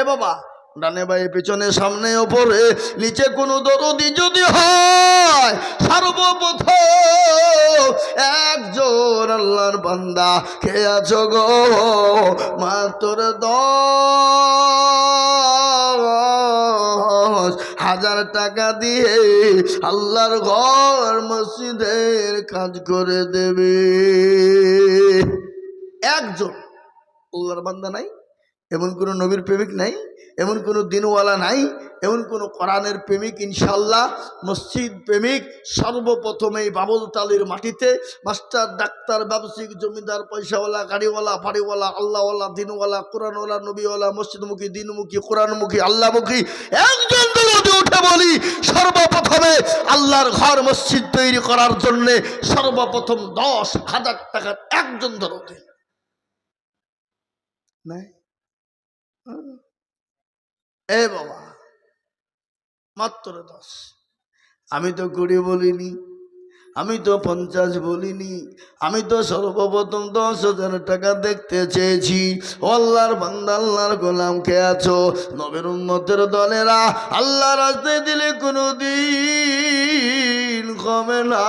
এ বাবা, ডানে বাই পেছনে, সামনে, ওপরে, নিচে কোনো দরদি যদি হয়, সর্বপ্রথম একজন আল্লাহর বান্দা, কে আছো গো? মাত্র দশ হাজার টাকা দিয়ে আল্লাহর ঘর মসজিদের কাজ করে দেবে। একজন আল্লাহর বান্দা নাই? এমন কোনো নবীর প্রেমিক নাই, এমন কোনো দিনওয়ালা নাই, এমন কোনো কোরআনের প্রেমিক ইনশাল্লাহ মসজিদ প্রেমিক সর্বপ্রথম এই বাবুল তালির মাটিতে, মাস্টার, ডাক্তার, ব্যবসায়িক, জমিদার, পয়সাওয়ালা, গাড়িওয়ালা ফাড়িওয়ালা আল্লাহওয়ালা, দিনওয়ালা, কোরআনওয়ালা, নবীওয়ালা, মসজিদমুখী, দিনমুখী, কোরআনমুখী, আল্লাহমুখী, একজন উঠে বলি, সর্বপ্রথমে আল্লাহর ঘর মসজিদ তৈরি করার জন্যে সর্বপ্রথম দশ হাজার টাকার একজন দরদি নাই? এ বাবা মাত্র দশ। আমি তো গড়ে বলিনি। আমি তো পঞ্চাশ বলিনি, আমি তো সর্বপ্রথম দশ হাজার টাকা দেখতে চেয়েছি। আল্লাহর বান্দা, আল্লাহর গোলাম, কে আছো? নবের উন্নতের দলেরা আল্লাহ রাস্তায় দিলে কোনো দিন কমে না।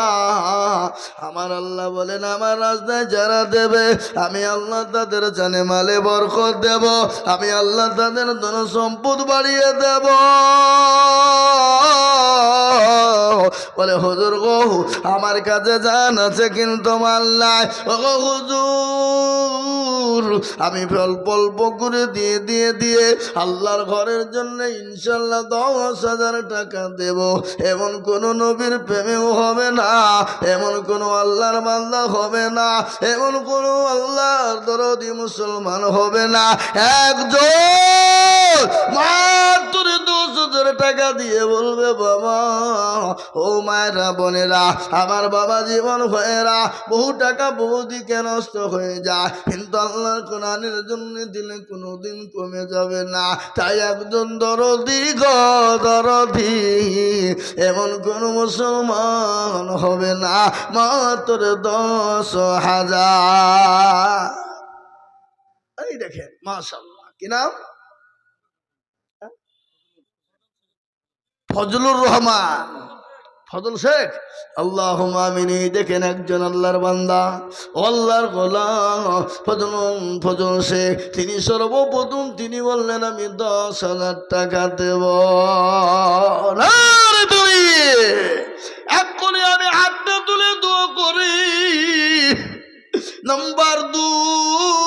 আমার আল্লাহ বলেন, আমার রাস্তায় যারা দেবে, আমি আল্লাহ তাদের জানে মালে বরকত দেব, আমি আল্লাহ তাদের ধন সম্পদ বাড়িয়ে দেব। বলে, হুজুর গো আমার কাছে জান আছে কিন্তু আমি অল্প অল্প করে দিয়ে দিয়ে দিয়ে আল্লাহর ঘরের জন্য ইনশাল্লাহ দশ হাজার টাকা দেব। এমন কোন নবীর প্রেমেও হবে না, এমন কোন আল্লাহর বান্দা হবে না, এমন কোন আল্লাহর দরদি মুসলমান হবে না। একজন মাত্র হাজার টাকা দিয়ে বলবে, বাবা, ও মায়েরা, বোনেরা, আমার বাবা জীবন হয়েরা বহু টাকা বহু দিকে নষ্ট হয়ে যায়? কিন্তু আল্লাহর কোরআনের জন্য দিলে কোনোদিন কমে যাবে না। তাই একজন দরদি গো, দরদি, এমন কোন মুসলমান হবে না। মাত্র দশ হাজার। এই দেখেন মাশাল্লাহ কি নাম? ফজলুর রহমান। ফজল শেখ। আল্লাহ আমিনী দেখেন একজন আল্লাহর বান্দা। ও আল্লাহর গোলাম ফজল ফজল শেখ। তিনি সর্বপ্রথম তিনি বললেন, আমি দশ হাজার টাকা দেব। তুই এক করে আমি হাতটা তুলে দোয়া করি। নাম্বার দুই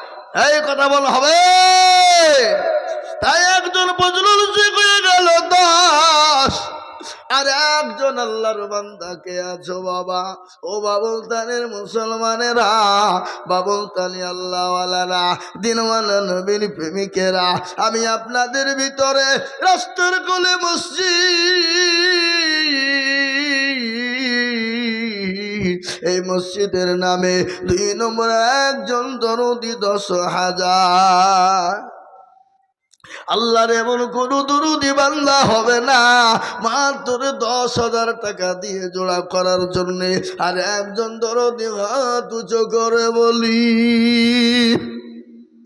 এই কথা বল, হবে। তাই একজন বজরুল শেখ হয়ে গেল দাস আর একজন আল্লাহর বান্দাকে আছো বাবা? ও বাবুল তানের মুসলমানেরা বাবুল তানি আল্লাহওয়ালারা দিনওয়ালা নবীর প্রেমিকেরা, আমি আপনাদের ভিতরে রাস্তার কোলে মসজিদ এই মসজিদের নামে দুই নম্বর একজন দরদি দশ হাজার। আল্লাহর এমন কোনো দুরুদি বান্দা হবে না, মাত্র দশ হাজার টাকা দিয়ে জোড়া করার জন্যে। আর একজন দরদি হাত উঁচু করে বলি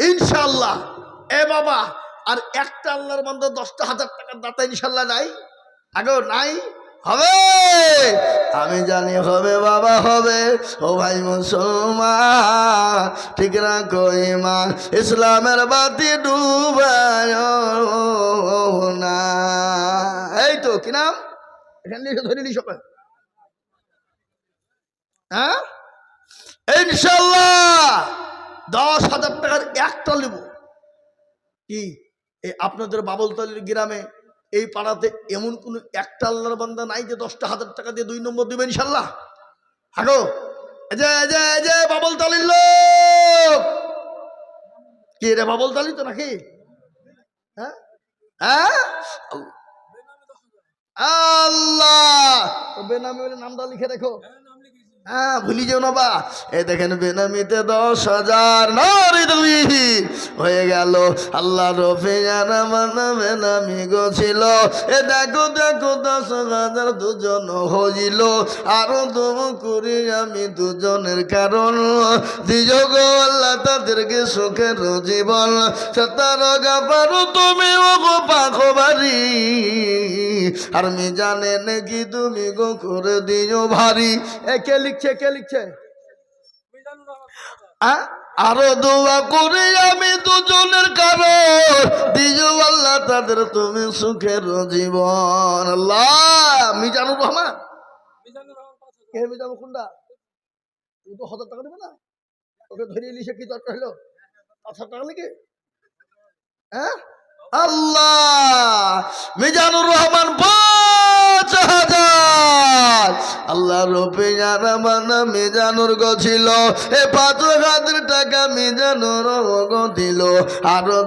ইনশাল্লাহ এ বাবা, আর একটা আল্লাহর বান্দা দশটা হাজার টাকার দাতা ইনশাল্লাহ নাই? আগেও নাই? হবে। আমি জানি হবে, বাবা হবে। ও ভাই মুসলমান, ঠিক না কইমান ইসলামের বাতি ডুবায় না। এই তো, কি নাম? এখান ধরে নি সবাই। হ্যাঁ? ইনশাল্লাহ দশ হাজার টাকার একটা নেব কি? আপনাদের বাবলতলির গ্রামে এই পাড়াতে এমন কোনো একটা আল্লাহর বান্দা নাই যে দশটা হাজার টাকা দিয়ে দুই নম্বর দেবে ইনশাল্লাহ হাগো বাবল তালিল কে রে, বাবল তালি তো নাকি? হ্যাঁ? হ্যাঁ? আল্লাহ। বেনামে নামটা লিখে রেখো। হ্যাঁ ভুলি যেও না বা। এই দেখেন বেনামিতে দশ হাজার হয়ে গেল। আল্লাহ রফে জানা মানা বেনামি গছিল। এ দেখো দেখো, দশ হাজার দুজন হইল। আরও দম করি আমি দুজনের কারণ। দিযোগ আল্লাহ তাদেরকে সুখের জীবন। সতার গাপারো তুমি ও গো পাখো বাড়ি আর মি জানে নাকি তুমি গো করে দিও ভারী। এ কে লিখছে কে লিখছে? আরও দোয়া করে আমি দুজনের কারণ দিও আল্লাহ তাদের তুমি সুখের জীবন। আল্লাহ মিজানুর রহমান। কে মিজানুর কোনটা তুই তো হাজার টাকা দেবে না? ওকে ধরিয়ে নিছে কি দরকার হলো? পাঁচ হাজার টাকা লেগে হ্যাঁ? আল্লাহ। মিজানুর রহমান পাঁচ হাজার। আল্লাহ রূপে মানা মিজানুর গছিল এ পাঁচ হাজার টাকা মিজানুর দিল। আরও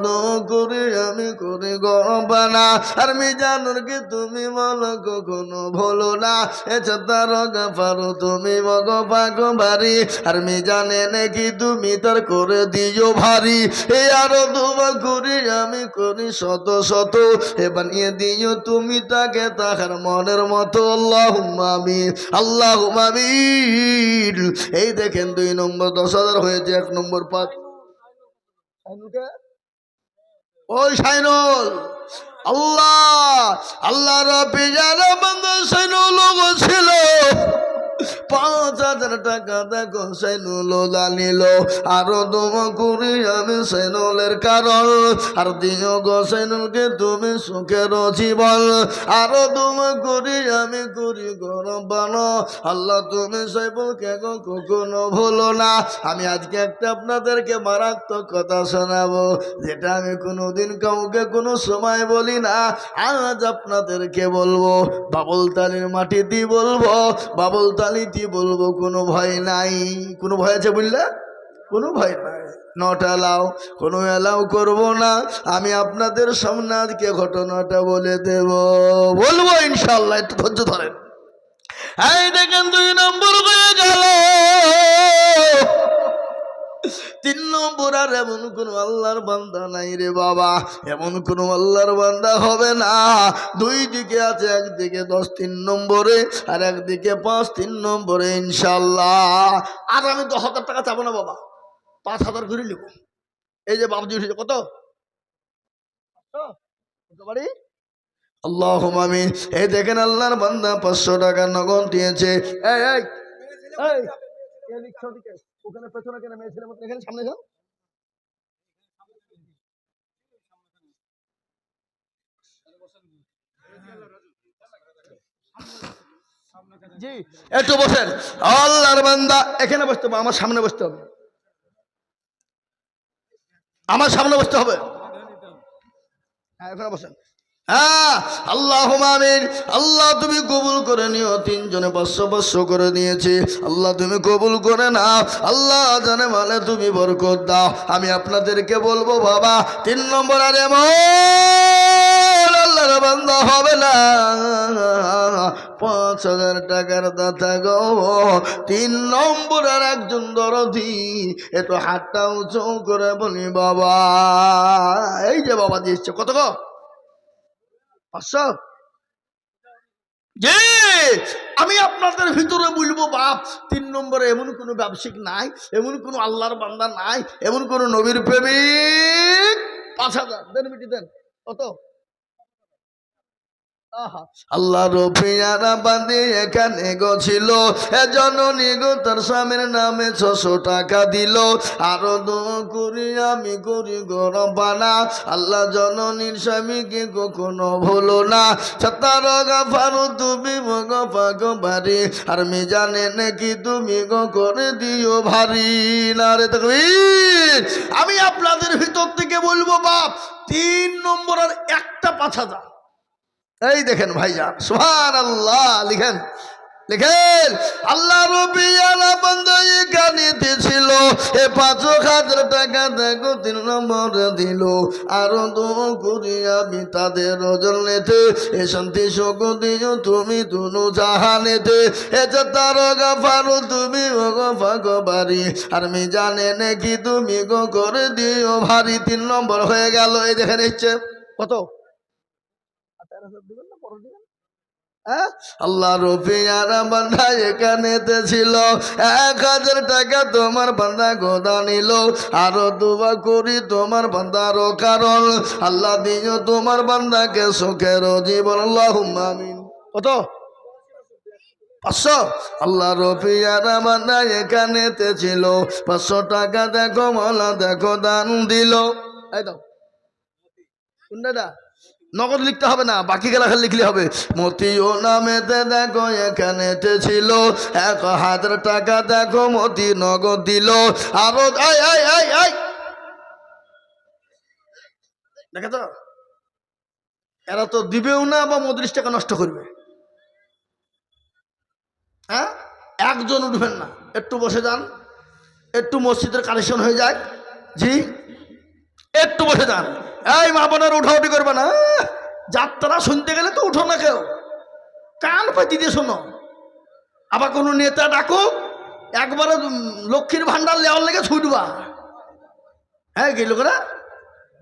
করে আমি করে গবানা আর মিজানুরকে তুমি বলো কখনো ভুলো না। এ তার গাফারো তুমি মগ পাগ বাড়ি আর মিজানে নাকি তুমি তার করে দিও ভারী। এ আরও দোয়া করি আমি করি শত শত হে বানিয়ে দিও তুমি তাকে তাহার মনের মতো। আল্লাহ আমি আল্লাহ আমি এই দেখেন দুই নম্বর দশ হাজার হয়েছে, এক নম্বর পাঁচ ওই সাইনল, আল্লাহ আল্লাহ রবি যারা টাকা দেখো জানিল, আরও আমি সাইনুলের কারণ। আর দিও গো তুমি সুখের জীবন। আরও দম করি আমি করি গরম আল্লাহ তুমি কখনো ভুলো না। আমি আজকে একটা আপনাদেরকে মারাত্মক কথা শোনাবো, যেটা আমি কোনোদিন কাউকে কোনো সময় বলি না। আজ আপনাদেরকে বলব, বাবুল তালির মাটিতে বলব, বাবুল তালিতে বলব কোনো ভয় নাই। কোনো ভয় আছে বুঝলে? কোনো ভয় নাই। নট এলাও, কোনো এলাও করব না। আমি আপনাদের সামনে আজকে ঘটনাটা বলে দেব। বলব ইনশাল্লাহ একটু ধৈর্য ধরেন। এই দেখেন দুই নম্বর হয়ে গেল। তিন নম্বর আর এমন কোন আল্লাহর বান্দা নাই রে বাবা এমন কোন আল্লাহর বান্দা হবে না দুই দিকে আছে একদিকে দশ তিন নম্বরে আর একদিকে পাঁচ তিন নম্বরে ইনশাল্লাহ আর আমি দশ হাজার টাকা চাবো না বাবা পাঁচ হাজার ঘুরে নেব এই যে বাবজি উঠেছে কত বাড়ি আল্লাহ আমিন এই দেখেন আল্লাহর বান্দা পাঁচশো টাকা নগদ দিয়েছে এই এই এই? ওখানে পেছনে কেন? মেয়ে ছেলের মতো এখানে সামনে যাও। জি, একটু বসেন। আল্লাহর বান্দা, এখানে বসতে হবে, আমার সামনে বসতে হবে। আমার সামনে বসতে হবে। হ্যাঁ এখানে বসেন। হ্যাঁ আল্লাহ আমিন। আল্লাহ, তুমি কবুল করে নিও। তিনজনে পাঁচশো পাঁচশো করে নিয়েছে। আল্লাহ, তুমি কবুল করে নাও। আল্লাহ, জানে মানে তুমি বরকত দাও। আমি আপনাদেরকে বলব, বাবা, তিন নম্বর আর এমন আল্লাহর বান্দা হবে না। পাঁচ হাজার টাকার দাতা গো। তিন নম্বর আর একজন দরদি একটু হাতটা উঁচু করে বলি, বাবা। এই যে বাবা দিয়েছে কত গো? পাঁচশো যে আমি আপনাদের ভিতরে বলব, বাপ, তিন নম্বরে এমন কোনো ব্যবসায়িক নাই, এমন কোনো আল্লাহর বান্দা নাই, এমন কোনো নবীর প্রেমিক। পাঁচ হাজার, দেন মিটি দেন। কত? আল্লাহ রফিয়ারা বাঁধে এখানে গছিল। এজননী গো, তার স্বামীর নামে ছশো টাকা দিল। আরও দো করি, আমি করি গরম পানা আল্লাহ জননীর স্বামীকে কখনো ভুলো না। ছাতার গাফারো তুমি মগ পাগ বাড়ি। আর মি জানে নাকি তুমি গো করে দিও ভারী। না রে। আমি আপনাদের ভিতর থেকে বলব বাপ, তিন নম্বর আর একটা হাজার। এই দেখেন ভাইজান সুহান আল্লাহ লিখেন লিখেন, আল্লাহ রবিয়ালা বন্ধ এখানে ছিল এ পাঁচ হাজার টাকা দেখো, তিন নম্বর দিল, আরও দু করি আমি তাদের ওজন নেতে, এ শান্তি শোক দিও তুমি তুনু জাহানেতে এ যে তার গাফারু তুমি গো ফাগো বাড়ি আর মি জানে নাকি তুমি গো করে দিও ভারী, তিন নম্বর হয়ে গেল, এই দেখে নিচ্ছে কত? আল্লাহ রফিয়ার বান্ধা এখানেতে ছিল এক হাজার টাকা তোমার বান্ধা গোদা নিল। আরও দুবা করি তোমার বান্ধারও কারণ। আল্লাহ দিও তোমার বান্দাকে সুখের জীবন। আমিন। কত? পাঁচশো? আল্লাহ রফিয়ার বান্ধা এখানেতে ছিল পাঁচশো টাকা দেখো, মলা দেখো, দান দিল। এই কোনটা নগদ লিখতে হবে না, বাকি গেলা খালি লিখলে হবে। মতিও নামেতে দেখো এখানেতে ছিল, এক হাজার টাকা, দেখো, মতি নগদ দিল। আরও দেখে তো এরা তো দিবেও না বা মদ্রিশ টাকা নষ্ট করবে। হ্যাঁ? একজন উঠবেন না। একটু বসে যান। একটু মসজিদের কানেকশন হয়ে যায় জি? একটু বসে যান। এই মা বোনের উঠাউটি করবে না। যাত্রা শুনতে গেলে তো উঠো না কেউ। কান পাতি দিয়ে শোনো। আবার কোনো নেতা ডাকো, একবারে লক্ষ্মীর ভান্ডার লেওয়ার লেগে ছুটবা। হ্যাঁ কি লোকেরা?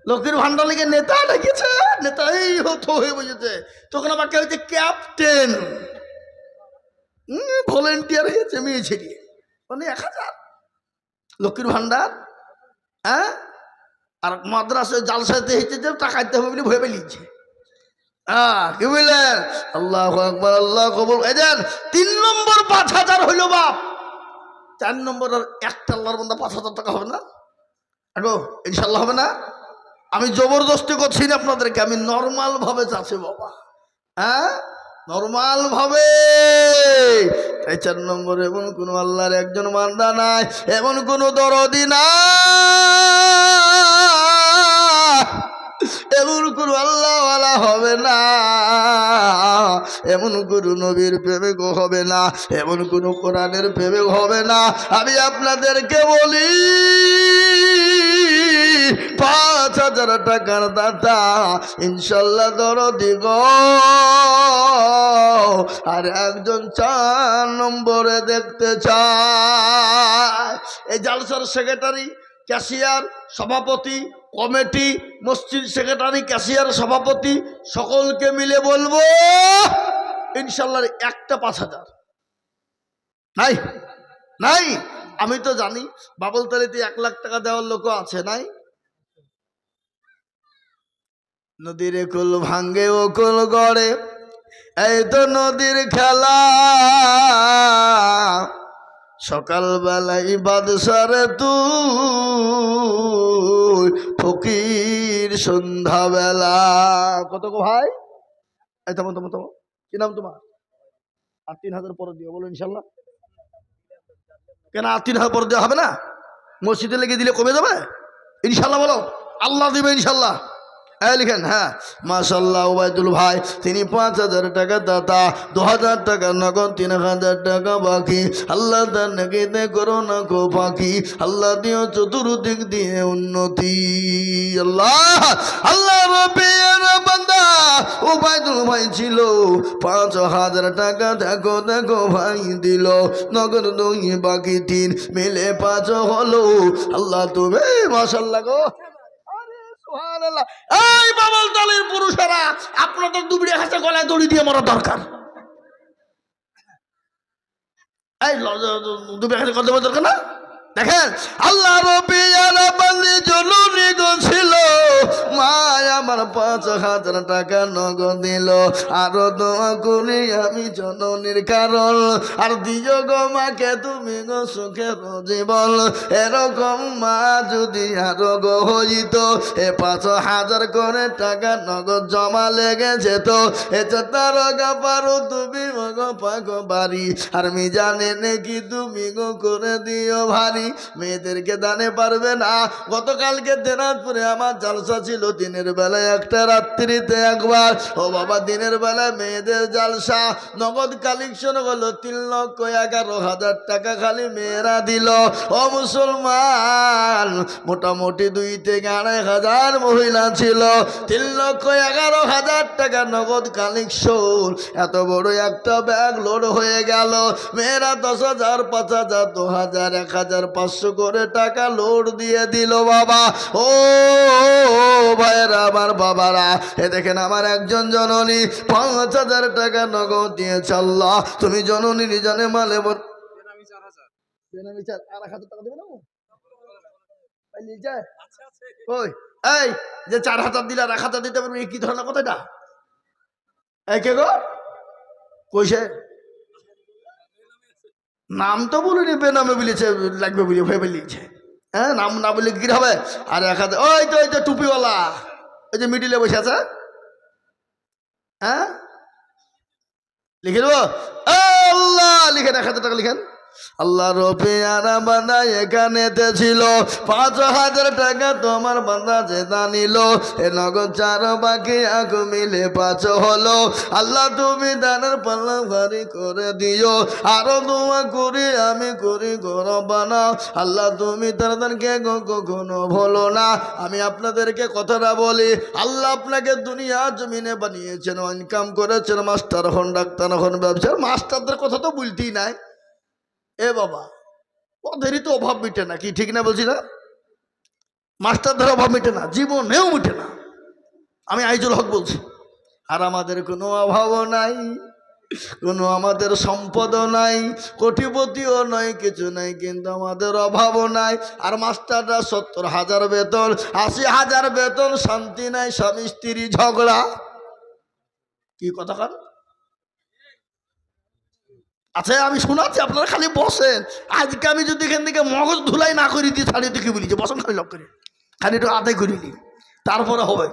লক্ষ্মীর ভান্ডার লেগে নেতা ডেকেছে নেতা এই হতো হয়ে বুঝেছে তখন আবার কেউ হচ্ছে ক্যাপ্টেন। ভলেন্টিয়ার হয়েছে মেয়ে ছেড়িয়ে। মানে এক হাজার। লক্ষ্মীর ভান্ডার হ্যাঁ? আর মাদ্রাসে জালসাতে হেঁটে যে টাকাইতে হবে বলে ভয় পেলিয়েছে হ্যাঁ কি বুঝলেন আল্লাহ একবার আল্লাহ কবুল এই দেন, তিন নম্বর পাঁচ হাজার হইল বাপ। চার নম্বর আর একটা আল্লাহর বন্ধা পাঁচ হাজার টাকা হবে না? আগো ইনশাল্লাহ হবে না? আমি জবরদস্তি করছি না আপনাদেরকে, আমি নর্মাল ভাবে চাচ্ছি বাবা। হ্যাঁ? নর্মাল ভাবে। এই চার নম্বর এমন কোনো আল্লাহর একজন মান্দা নাই, এমন কোনো দরদি নাই। এমন কোনো আল্লাহওয়ালা হবে না। এমন গুরু নবীর প্রেমিক হবে না। এমন কোনো কোরআনের প্রেমিক হবে না। আমি আপনাদেরকে বলি, পাঁচ হাজার টাকার দাতা, ইনশাল্লাহ দরদি গো। আর একজন চার নম্বরে দেখতে চায়। এই জালসার সেক্রেটারি, ক্যাশিয়ার, সভাপতি কমিটি, মসজিদ সেক্রেটারি, ক্যাশিয়ার সভাপতি, সকলকে মিলে বলব, ইনশাল্লাহ একটা পাঁচ হাজার। নাই নাই, আমি তো জানি, বাবলতালিতে এক লাখ টাকা দেওয়ার লোকও আছে, নাই? নদীর কুল ভাঙ্গে ও কুল গড়ে, এই তো নদীর খেলা। সকালবেলায় বাদশারে তুই ফকির সন্ধ্যাবেলা। কত গো ভাই? এই তোমার তোমার কি নাম তোমার? আর তিন হাজার পরে দিও, বলো ইনশাল্লাহ। কেন আর তিন হাজার পরে দেওয়া হবে না? মসজিদে লেগে দিলে কমে যাবে? ইনশাল্লাহ বলো। আল্লাহ দিবে ইনশাল্লাহ। লিখেন হ্যাঁ। মাশাল্লাহ ওবায়দুল ভাই, তিনি পাঁচ হাজার টাকা দাতা, দু হাজার টাকা নগদ, তিন হাজার টাকা বাকি। আল্লাহ তার নাকিতে করো না বাকি আল্লাহ দিও চতুর্দিক দিয়ে উন্নতি। আল্লাহ আল্লাহ বান্দা ওবায়দুল ভাই ছিল। পাঁচ হাজার টাকা দেখো দেখো ভাই দিল। নগদ দুই বাকি তিন, মিলে পাঁচ হলো। আল্লাহ তুমি মাশাল্লাহ গো। এই বাবল দলের পুরুষেরা, আপনাদের দুবড়ি হাসে গলায় দড়ি দিয়ে মরা দরকার। এই দুবড়ি হাসে কথা দরকার না? দেখেন, আল্লাহ রবি আলাপালি পাঁচ হাজার টাকা নগদ দিল। আরও দোয়া করি আমি জননীর কারণ। আর দিও গো মাকে তুমি গো সুখের জীবন এরকম মা যদি আরও গো হইত এ পাঁচ হাজার করে টাকা নগদ জমা লেগে যেত। তার গা পারো তুমি পাগো বাড়ি। আর নাকি তুমি গো করে দিও ভারী। মেয়েদেরকে দানে পারবে না। গতকালকে দিনাজপুরে আমার জালসা ছিল, দিনের বেলায় একটা রাত্রিতে একবার, ও বাবা, দিনের বেলা মেয়েদের জালসা, নগদ কালেকশন হলো তিন লক্ষ এগারো হাজার টাকা খালি মেয়েরা দিল। ও মুসলমান, মোটামুটি দুই থেকে আড়াই হাজার মহিলা ছিল। তিন লক্ষ এগারো হাজার টাকা নগদ কালেকশন এত বড় একটা ব্যাগ লোড হয়ে গেল। মেয়েরা দশ হাজার, পাঁচ হাজার, দু হাজার, এক হাজার, পাঁচশো করে টাকা লোড দিয়ে দিল বাবা। ও, ভাইয়েরা, আমার বাবারা এ দেখেন আমার একজন জননী পাঁচ হাজার টাকা নগদ দিয়ে চাল্লা তুমি জননী জানে মালে বল আর এক হাজার টাকা দেবে না ও? ভাই নিয়ে যায়? ওই এই যে চার হাজার দিলে আর এক হাজার দিতে পারবে কি ধরনের কথা এটা? এই কে গো? কইছে? নাম তো বলিনি বেনামে বলেছে লাগবে বলে ভয় বলিয়েছে হ্যাঁ নাম না বলে কি হবে? আর এক হাজার ওই তো ওই তো টুপিওয়ালা। ওই যে মিডিলে বসে আছে? হ্যাঁ? লিখে দেবো? আল্লাহ লিখে এক হাজার টাকা লিখেন। আল্লাহ রবি বান্দা এখানেতে ছিল পাঁচ হাজার টাকা তোমার বান্দা জেতা নিল। এ নগদ চার বাকি আগু মিলে পাঁচ হলো। আল্লাহ তুমি দানের পাল্লা ভারী করে দিও। আরও দোয়া করি, আমি করি গর বানাও আল্লাহ তুমি তাদেরকে কখনো ভুলো না। আমি আপনাদেরকে কথাটা বলি, আল্লাহ আপনাকে দুনিয়া জমিনে বানিয়েছেন ইনকাম করেছেন, মাস্টার হন, ডাক্তার হন, ব্যবসার, মাস্টারদের কথা তো বলতেই নাই। এ বাবা, ওদেরই তো অভাব মিটে না কি, ঠিক না বলছি না? মাস্টারদের অভাব মিটে না, জীবনেও মিটে না। আমি আইজুল হক বলছি, আর আমাদের কোনো অভাবও নাই, কোনো আমাদের সম্পদও নাই, কোটিপতিও নয় কিছু নাই, কিন্তু আমাদের অভাবও নাই। আর মাস্টাররা সত্তর হাজার বেতন, আশি হাজার বেতন, শান্তি নাই, স্বামী স্ত্রী ঝগড়া। কি কথা কান আচ্ছা আমি শোনাচ্ছি, আপনারা খালি বসেন। আজকে আমি যদি এখান থেকে মগজ ধুলাই না করি দিই তাহলে কি বলি, যে বসেন খালি লক করে। খালি একটু আদায় করে নিই তারপরে হবে।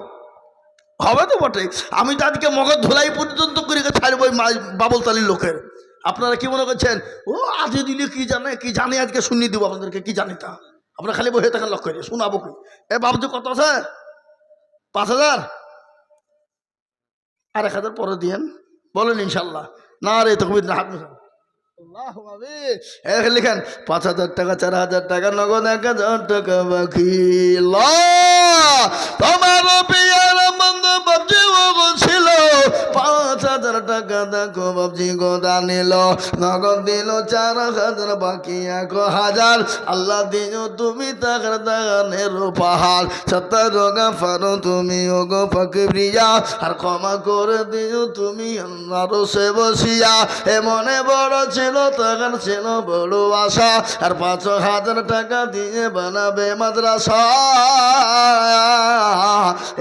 হবে তো বটে। আমি তো আজকে মগজ ধুলাই পর্যন্ত করে ছাড়বো বাবলতালির লোকের। আপনারা কি মনে করছেন? ও আজকে দিলে কি জানে? কি জানে আজকে শুনিয়ে দিব আপনাদেরকে? কি জানি তা? আপনারা খালি বসে থাকেন লক্ষ্য করে। শোনাবো কি? এ বাবুজি কত আছে? পাঁচ হাজার? আর এক হাজার পরে দিয়েন। বলেন ইনশাল্লাহ। না রে তো কবির না হাত মিশান টাকা নগদ এক হাজার টাকা বাকি। ল তোমার হাজার টাকা দেখো বাবজি গোদা নিল নগদ দিল চার হাজার, বাকি এক হাজার। আল্লাহ দিও তুমি তাকার পাহাড় রোগা ফারো তুমি ও গো প্রিয়া। আর ক্ষমা করে দিও তুমি আল্লাহর সে বসিয়া মনে বড় ছিল, তখন ছিল বড় আশা। আর পাঁচ হাজার টাকা দিয়ে বানাবে মাদ্রাসা।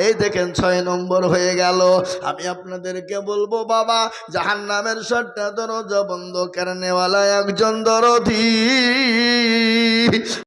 এই দেখেন ছয় নম্বর হয়ে গেল। আমি আপনাদেরকে বলব, বাবা জাহান নামের সট্টা দরজা বন্ধ কেন একজন দরদি